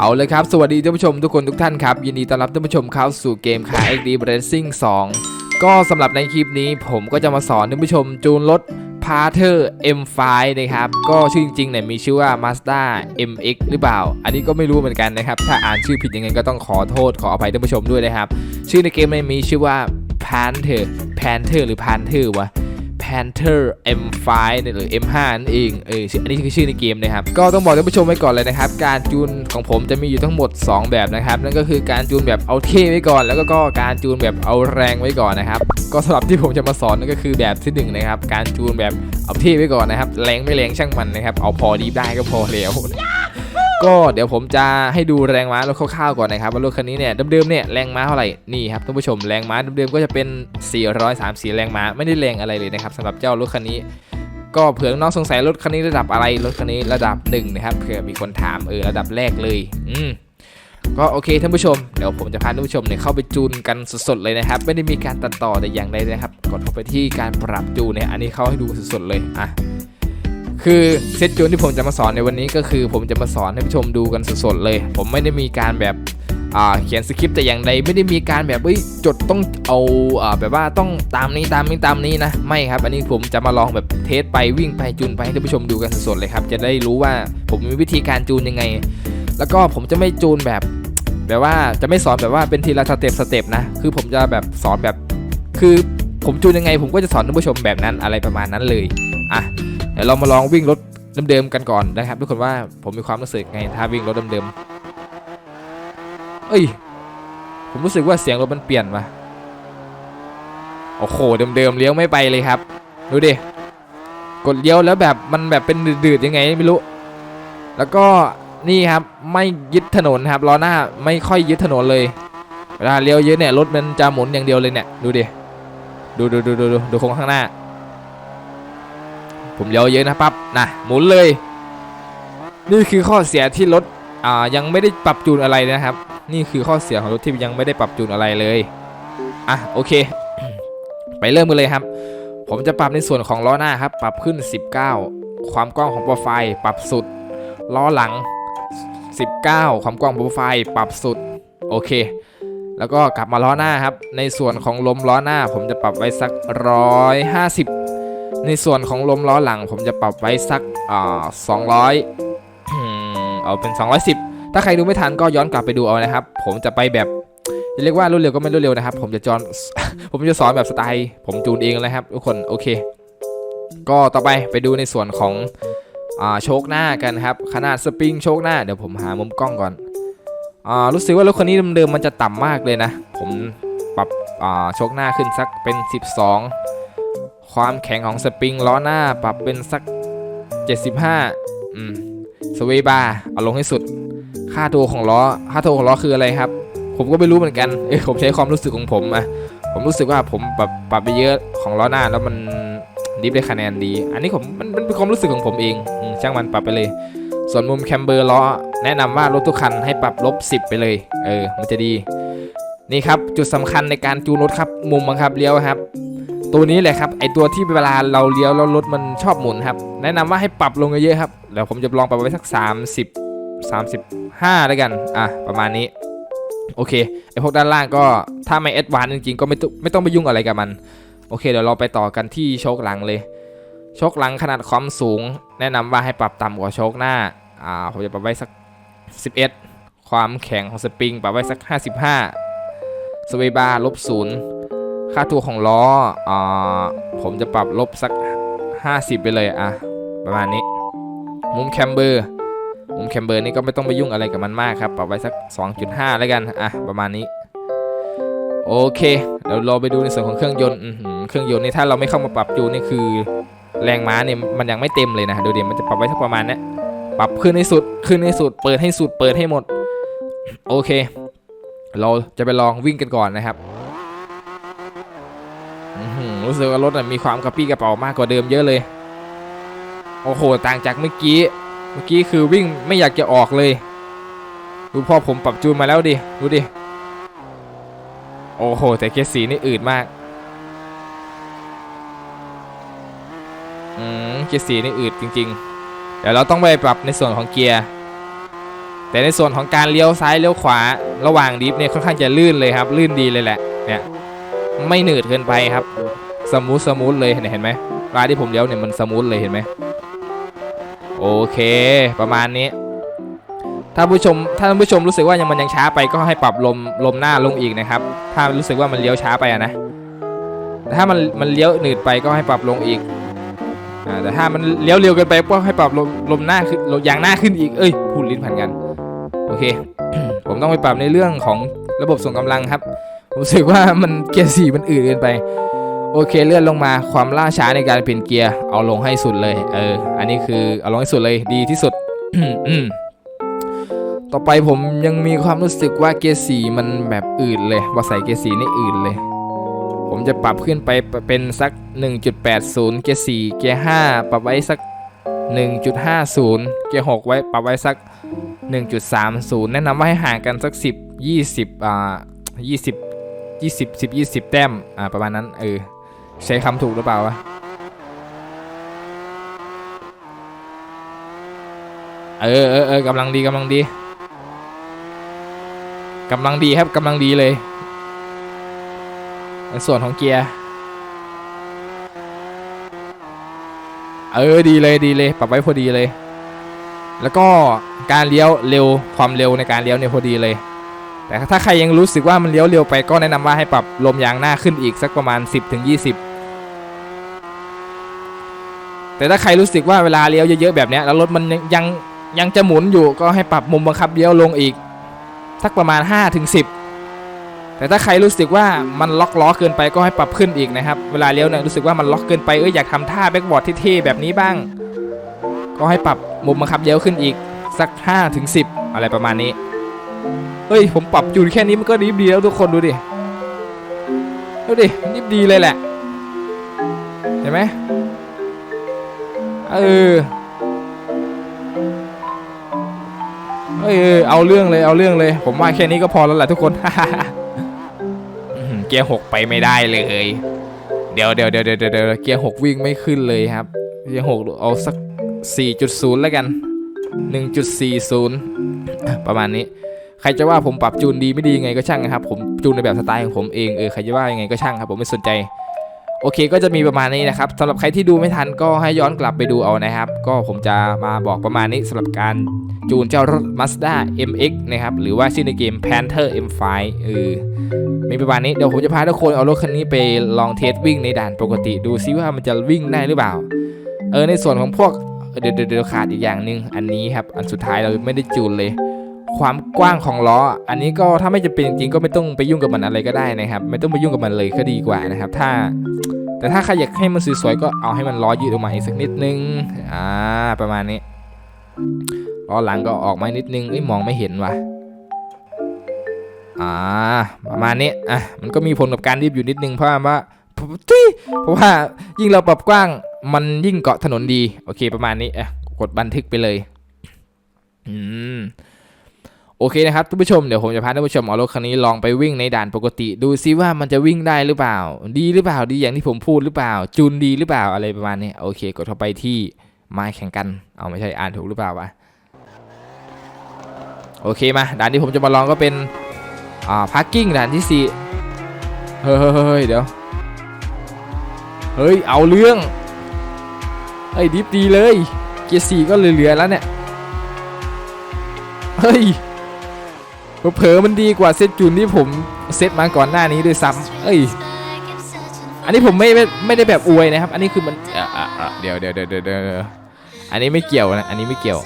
เอาเลยครับ สวัสดีท่านผู้ชมทุกคนทุกท่านครับ ยินดีต้อนรับท่านผู้ชมเข้าสู่เกม Car XD Racing 2 ก็สำหรับในคลิปนี้ผมก็จะมาสอนท่านผู้ชมจูนรถ p a t h e r M5 นะครับ ก็ชื่อจริงๆเนี่ยมีชื่อว่า Mazda MX หรือเปล่า อันนี้ก็ไม่รู้เหมือนกันนะครับ ถ้าอ่านชื่อผิดยังไงก็ต้องขอโทษขออภัยท่านผู้ชมด้วยนะครับ ชื่อในเกมเนี่ยมีชื่อว่า Panther Panther หรือ Panther วะ Panther M5 เนี่ยหรือ M5 นั่นเองเอออันนี้คือชื่อในเกมนะครับ ก็ต้องบอกท่านผู้ชมไว้ก่อนเลยนะครับ การจูนของผมจะมีอยู่ทั้งหมด 2 แบบนะครับ นั่นก็คือการจูนแบบเอาเท่ไว้ก่อน แล้วก็การจูนแบบเอาแรงไว้ก่อนนะครับ ก็สำหรับที่ผมจะมาสอนนั่นก็คือแบบที่หนึ่งนะครับ การจูนแบบเอาเท่ไว้ก่อนนะครับ แรงไม่แรงช่างมันนะครับ เอาพอดีได้ก็พอแล้ว ก็เดี๋ยวผมจะให้ดูแรงม้ารถคร่าวๆก่อนนะครับว่ารถคันนี้เนี่ยเดิมๆเนี่ยแรงม้าเท่าไหร่นี่ครับท่านผู้ชมแรงม้าเดิมๆก็จะเป็น 434 แรงม้าไม่ได้แรงอะไรเลยนะครับสำหรับเจ้ารถคันนี้ ก็เผื่อน้องสงสัยรถคันนี้ระดับอะไรรถคันนี้ระดับหนึ่งนะครับเผื่อมีคนถามเออระดับแรกเลย อืมก็โอเคท่านผู้ชมเดี๋ยวผมจะพาท่านผู้ชมเนี่ยเข้าไปจูนกันสดๆเลยนะครับ ไม่ได้มีการตัดต่อแต่อย่างใดนะครับ กดเข้าไปที่การปรับจูนเนี่ยอันนี้เข้าให้ดูสดๆเลยอะ คือเซตจูนที่ผมจะมาสอนในวันนี้ก็คือ ผมจะมาสอนให้ผู้ชมดูกันสดๆเลย ผมไม่ได้มีการแบบเขียนสคริปต์แต่อย่างใดไม่ได้มีการแบบเอ้ยจดต้องเอาอ่าแบบว่าต้องตามนี้ตามนี้ตามนี้นะ ไม่ครับ อันนี้ผมจะมาลองแบบเทสไปวิ่งไปจูนไปให้ท่านผู้ชมดูกันสดๆเลยครับ จะได้รู้ว่าผมมีวิธีการจูนยังไง แล้วก็ผมจะไม่จูนแบบแบบว่าจะไม่สอนแบบว่าเป็นทีละสเต็ปสเต็ปนะ คือผมจะแบบสอนแบบ คือผมจูนยังไง ผมก็จะสอนท่านผู้ชมแบบนั้นอะไรประมาณนั้นเลยอะ เดี๋ยวเรามาลองวิ่งรถเดิมๆกันก่อนนะครับ ทุกคนว่าผมมีความรู้สึกไงถ้าวิ่งรถเดิมๆเอ้ย ผมรู้สึกว่าเสียงรถมันเปลี่ยนมาโอ้โหเดิมๆเลี้ยวไม่ไปเลยครับดูดิกดเลี้ยวแล้วแบบมันแบบเป็นดืดๆยังไงไม่รู้ แล้วก็นี่ครับไม่ยึดถนนครับล้อหน้าไม่ค่อยยึดถนนเลยเวลาเลี้ยวเยอะเนี่ยรถมันจะหมุนอย่างเดียวเลยเนี่ยดูดิดูดูดูดูดูดูโค้งข้างหน้า ผมเลี้ยวเยอะนะปั๊บนะหมุนเลย นี่คือข้อเสียที่รถอ่ายังไม่ได้ปรับจูนอะไรนะครับ นี่คือข้อเสียของรถที่ยังไม่ได้ปรับจูนอะไรเลยอะโอเค ไปเริ่มกันเลยครับ ผมจะปรับในส่วนของล้อหน้าครับ ปรับขึ้น 19 ความกว้างของโปรไฟล์ปรับสุดล้อหลัง 19 ความกว้างโปรไฟล์ปรับสุดโอเค แล้วก็กลับมาล้อหน้าครับ ในส่วนของลมล้อหน้า ผมจะปรับไว้สักร้อยห้าสิบ ในส่วนของลมล้อหลัง ผมจะปรับไว้สักอ่าสองร้อยเอาเป็น 210 ถ้าใครดูไม่ทันก็ย้อนกลับไปดูเอานะครับ ผมจะไปแบบจะเรียกว่ารวดเร็วก็ไม่รวดเร็วนะครับ ผมจะจอน ผมจะสอนแบบสไตล์ผมจูนเองเลยครับทุกคน โอเค ก็ต่อไปไปดูในส่วนของอโชคหน้ากันครับ ขนาดสปริงโชคหน้า เดี๋ยวผมหามุมกล้องก่อนอรู้สึกว่ารถคันนี้เดิมๆมันจะต่ำมากเลยนะ ผมปรับโชคหน้าขึ้นสักเป็น 12 ความแข็งของสปริงล้อหน้าปรับเป็นสัก 75อืมสวย์บาร์เอาลงให้สุด ค่าตัวของล้อ ค่าตัวของล้อคืออะไรครับ ผมก็ไม่รู้เหมือนกัน เอ้ยผมใช้ความรู้สึกของผมอะผมรู้สึกว่าผมปรับปรับไปเยอะของล้อหน้าแล้วมันดิฟได้คะแนนดี อันนี้ผมมันเป็นความรู้สึกของผมเองอช่างมันปรับไปเลย ส่วนมุมแคมเบอร์ล้อ แนะนำว่ารถทุกคันให้ปรับลบ 10 ไปเลย เออ มันจะดี นี่ครับจุดสำคัญในการจูนรถครับ มุมบังคับเลี้ยวครับ ตัวนี้แหละครับไอตัวที่เวลาเราเลี้ยวแล้วรถมันชอบหมุนครับ แนะนำว่าให้ปรับลงเยอะๆครับเดี๋ยวผมจะลองปรับไว้สัก 30 35 แล้วกันอะประมาณนี้โอเคไอพวกด้านล่างก็ถ้าไม่แอดวานจริงๆก็ไม่ต้องไม่ต้องไปยุ่งอะไรกับมัน โอเค เดี๋ยวเราไปต่อกันที่โชคหลังเลยโชคหลังขนาดความสูง แนะนำว่าให้ปรับต่ำกว่าโชคหน้าอ่าผมจะปรับไว้สัก 11 ความแข็งของสปริงปรับไว้สัก 55สเวบาร์ลบศูนย์ ค่าตัวของล้ออ่าผมจะปรับลบสัก 50 ไปเลยอะ ประมาณนี้ มุมแคมเบอร์ มุมแคมเบอร์นี่ก็ไม่ต้องไปยุ่งอะไรกับมันมากครับ ปรับไว้สัก 2.5 แล้วกัน อะ ประมาณนี้ โอเค เดี๋ยวเราไปดูในส่วนของเครื่องยนต์เครื่องยนต์นี่ถ้าเราไม่เข้ามาปรับจูนนี่คือ แรงม้าเนี่ยมันยังไม่เต็มเลยนะดูเดี๋ยวมันจะปรับไว้สักประมาณนี้ปรับขึ้นให้สุด ขึ้นให้สุด เปิดให้สุด เปิดให้หมด โอเค เราจะไปลองวิ่งกันก่อนนะครับ รู้สึกว่ารถมีความกระปี้กระเป๋ามากกว่าเดิมเยอะเลย โอ้โห ต่างจากเมื่อกี้ เมื่อกี้คือวิ่งไม่อยากจะออกเลย ดูพ่อผมปรับจูนมาแล้วดิ ดูดิ โอ้โห แต่เกียร์สีนี่อืดมาก อืม เกียร์สีนี่อืดจริง ๆ เดี๋ยวเราต้องไปปรับในส่วนของเกียร์ แต่ในส่วนของการเลี้ยวซ้ายเลี้ยวขวา ระหว่างดิฟเนี่ยค่อนข้างจะลื่นเลยครับ ลื่นดีเลยแหละ เนี่ย ไม่หนืดเกินไปครับ สมูทสมูทเลยเนี่ยเห็นไหมรายที่ผมเลี้ยวเนี่ยมันสมูทเลยเห็นไหมโอเค ประมาณนี้ถ้าผู้ชมถ้าท่านผู้ชมรู้สึกว่ายังมันยังช้าไปก็ให้ปรับลมลมหน้าลงอีกนะครับ ถ้ารู้สึกว่ามันเลี้ยวช้าไปะนะแต่ถ้ามันมันเลี้ยวหนืดไปก็ให้ปรับลงอีกอแต่ถ้ามันเลี้ยวเร็วเกินไปก็ให้ปรับลมลมหน้าขึ้นลมยางหน้าขึ้นอีกเอ้ยพูดลิ้นพันกันโอเค ผมต้องไปปรับในเรื่องของระบบส่งกำลังครับผมรู้สึกว่ามันเกียร์สี่มันอืดเกินไป โอเคเลื่อนลงมาความล่าช้าในการเปลี่ยนเกียร์เอาลงให้สุดเลย เออ อันนี้คือเอาลงให้สุดเลยดีที่สุดต่อไปผมยังมีความรู้สึกว่าเกียร์สีมันแบบอืดเลยว่าใส่เกียร์สีนี่อืดเลย ผมจะปรับขึ้นไปเป็นสัก 1.80 เกียร์4เกียร์5ปรับไว้สัก 1.50 เกียร์6ไว้ปรับไว้สัก 1.30 แนะนำว่าให้ห่างกันสัก 10 20อ่า20 20 10 20 แต้มอ่าประมาณนั้นเออ ใช้คำถูกหรือเปล่าวะ เออเออเออกำลังดีกำลังดีกำลังดีครับกำลังดีเลยในส่วนของเกียร์ เออดีเลยดีเลยปรับไว้พอดีเลย แล้วก็การเลี้ยวเร็วความเร็วในการเลี้ยวเนี่ยพอดีเลย แต่ถ้าใครยังรู้สึกว่ามันเลี้ยวเร็วไปก็แนะนำว่าให้ปรับลมยางหน้าขึ้นอีกสักประมาณ 10-20ถึง20 แต่ถ้าใครรู้สึกว่าเวลาเลี้ยวเยอะๆแบบนี้แล้วรถมันยังยังยังจะหมุนอยู่ก็ให้ปรับมุมบังคับเลี้ยวลงอีกสักประมาณ5ถึง10 แต่ถ้าใครรู้สึกว่ามันล็อกล้อเกินไปก็ให้ปรับขึ้นอีกนะครับ เวลาเลี้ยวเนี่ยรู้สึกว่ามันล็อกเกินไปเอ้ยอยากทำท่าแบ็กบอร์ดเท่ๆแบบนี้บ้าง ก็ให้ปรับมุมบังคับเลี้ยวขึ้นอีกสัก5ถึง10 อะไรประมาณนี้เฮ้ยผมปรับจูนแค่นี้มันก็ดีดีแล้วทุกคนดูดิดูดินิบดีเลยแหละเห็นไหม เออเออเอาเรื่องเลยเอาเรื่องเลย ผมว่าแค่นี้ก็พอแล้วแหละทุกคนเกียร์หกไปไม่ได้เลย เดี๋ยวเดี๋ยวเดี๋ยวเดี๋ยวเดี๋ยวเกียร์หกวิ่งไม่ขึ้นเลยครับเกียร์หกเอาสัก 4.0 แล้วกัน 1.40 ประมาณนี้ ใครจะว่าผมปรับจูนดีไม่ดียังไงก็ช่างนะครับ ผมจูนในแบบสไตล์ของผมเองเออใครจะว่ายังไงก็ช่างครับ ผมไม่สนใจ โอเคก็จะมีประมาณนี้นะครับสำหรับใครที่ดูไม่ทันก็ให้ย้อนกลับไปดูเอานะครับ ก็ผมจะมาบอกประมาณนี้สำหรับการจูนเจ้ารถ Mazda MX นะครับ หรือว่าชื่อในเกม Panther M5 เออมีประมาณนี้เดี๋ยวผมจะพาทุกคนเอารถคันนี้ไปลองเทสวิ่งในด่านปกติ ดูซิว่ามันจะวิ่งได้หรือเปล่า เออในส่วนของพวกเดี๋ยวเดี๋ยวเดี๋ยวขาดอีกอย่างหนึ่งอันนี้ครับ อันสุดท้ายเราไม่ได้จูนเลย ความกว้างของล้อ อันนี้ก็ถ้าไม่จะเป็นจริงก็ไม่ต้องไปยุ่งกับมันอะไรก็ได้นะครับ ไม่ต้องไปยุ่งกับมันเลยก็ดีกว่านะครับ ถ้า แต่ถ้าใครอยากให้มันสวยๆก็เอาให้มันล้อยืดออกมาอีกสักนิดนึงอ่าประมาณนี้ล้อหลังก็ออกมานิดนึงเอ้ยมองไม่เห็นว่ะอ่าประมาณนี้อะมันก็มีผลกับการรีบอยู่นิดนึงเพราะว่าเพราะว่ายิ่งเราปรับกว้างมันยิ่งเกาะถนนดี โอเคประมาณนี้อะกดบันทึกไปเลย อืม อเคนะครับท่านผู้ชมเดี๋ยวผมจะพาท่านผู้ชมเอารถคันนี้ลองไปวิ่งในด่านปกติ ดูซิว่ามันจะวิ่งได้หรือเปล่า ดีหรือเปล่าดีอย่างที่ผมพูดหรือเปล่า จูนดีหรือเปล่าอะไรประมาณนี้โอเค กดเข้าไปที่มาแข่งกัน เอาไม่ใช่อ่านถูกหรือเปล่าวะโอเคมาด่านที่ผมจะมาลองก็เป็นอ่าพาร์กิ้งด่านที่สี่เฮ้ยเฮ้ยเฮ้ยเดี๋ยวเฮ้ยเอาเรื่องเฮ้ยดิฟดีเลยเกียร์สี่ก็เหลือๆแล้วเนี่ยเฮ้ย เผลอมันดีกว่าเซตจูนที่ผมเซตมาก่อนหน้านี้ด้วยซ้ำเอ้ย อันนี้ผมไม่ไม่ได้แบบอวยนะครับ อันนี้คือมันเดี๋ยวเดี๋ยวเดี๋ยวเดี๋ยวอันนี้ไม่เกี่ยวนะ อันนี้ไม่เกี่ยว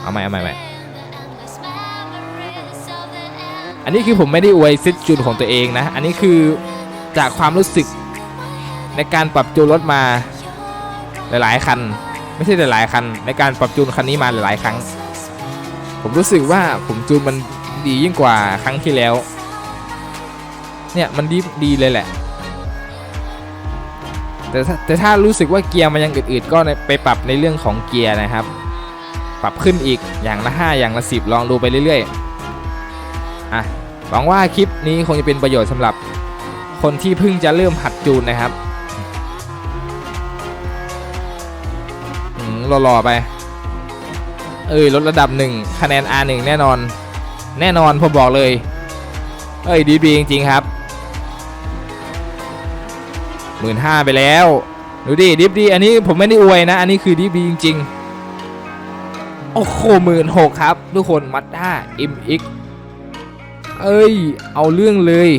เอาใหม่เอาใหม่ใหม่อันนี้คือผมไม่ได้อวยเซตจูนของตัวเองนะ อันนี้คือจากความรู้สึกในการปรับจูนรถมาหลายๆคัน ไม่ใช่หลายๆคัน ในการปรับจูนคันนี้มาหลายๆครั้ง ผมรู้สึกว่าผมจูนมัน ดียิ่งกว่าครั้งที่แล้ว เนี่ยมันดีดีเลยแหละ แต่แต่ถ้ารู้สึกว่าเกียร์มันยังอืดๆก็ไปปรับในเรื่องของเกียร์นะครับ ปรับขึ้นอีกอย่างละ 5 อย่างละ 10 ลองดูไปเรื่อยๆอะหวังว่าคลิปนี้คงจะเป็นประโยชน์สำหรับคนที่เพิ่งจะเริ่มหัดจูนนะครับอืมรอๆไป เอ้ยลดระดับหนึ่งคะแนน R1 แน่นอน แน่นอนผมบอกเลย เอ้ยดีดีจริง ๆ ครับหมื่นห้าไปแล้ว ดูดิดิฟดีอันนี้ผมไม่ได้อวยนะ อันนี้คือดิฟดีจริง ๆ โอ้โหหมื่นหกครับ ทุกคนมัดด้า MX เอ้ย เอาเรื่องเลย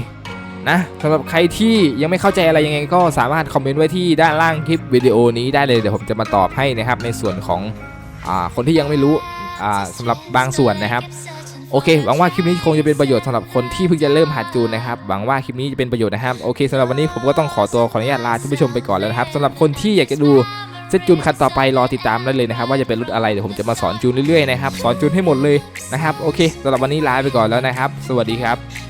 นะสำหรับใครที่ยังไม่เข้าใจอะไรยังไงก็สามารถคอมเมนต์ไว้ที่ด้านล่างคลิปวิดีโอนี้ได้เลยเดี๋ยวผมจะมาตอบให้นะครับในส่วนของอคนที่ยังไม่รู้สำหรับบางส่วนนะครับ โอเค หวังว่าคลิปนี้คงจะเป็นประโยชน์สำหรับคนที่เพิ่งจะเริ่มหัดจูนนะครับ หวังว่าคลิปนี้จะเป็นประโยชน์นะครับ โอเคสำหรับวันนี้ผมก็ต้องขอตัวขออนุญาตลาท่านผู้ชมไปก่อนแล้วนะครับสำหรับคนที่อยากจะดูเซตจูนคันต่อไปรอติดตามได้เลยนะครับ ว่าจะเป็นรุ่นอะไรเดี๋ยวผมจะมาสอนจูนเรื่อยๆนะครับ สอนจูนให้หมดเลยนะครับ โอเคสำหรับวันนี้ลาไปก่อนแล้วนะครับ สวัสดีครับ